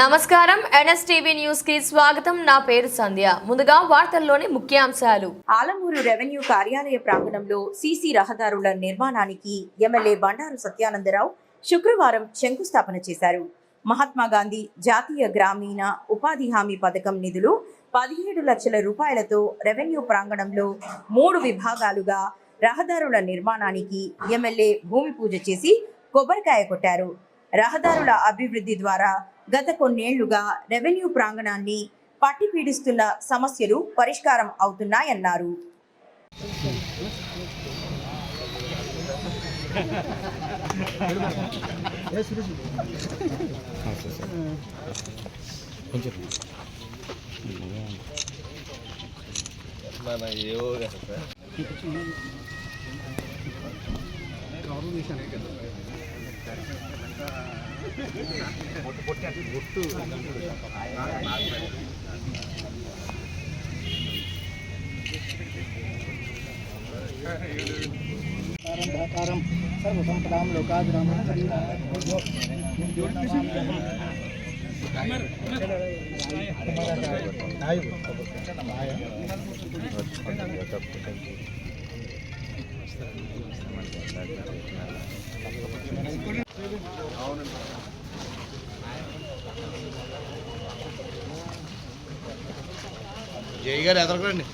నమస్కారం. ఎన్ఎస్టీవీ న్యూస్కి స్వాగతం. నా పేరు సంధ్య. ముందుగా వార్తల్లోని ముఖ్యాంశాలు. ఆలమూరు రెవెన్యూ కార్యాలయ ప్రాంగణంలో సీసీ రహదారుల నిర్మాణానికి ఎమ్మెల్యే బండారు సత్యానందరావు శుక్రవారం శంకుస్థాపన చేశారు. మహాత్మా గాంధీ జాతీయ గ్రామీణ ఉపాధి హామీ పథకం నిధులు పదిహేడు లక్షల రూపాయలతో రెవెన్యూ ప్రాంగణంలో మూడు విభాగాలుగా రహదారుల నిర్మాణానికి ఎమ్మెల్యే భూమి పూజ చేసి కొబ్బరికాయ కొట్టారు. రహదారుల అభివృద్ధి ద్వారా గత కొన్నేళ్ళుగా రెవెన్యూ ప్రాంగణాన్ని పట్టి పీడిస్తున్న సమస్యలు పరిష్కారం అవుతున్నాయన్నారు. ఏవో కదా సార్ ధాతారం సర్వసంపదాం లోకాభిరామం జై గారు ఎదరకండి.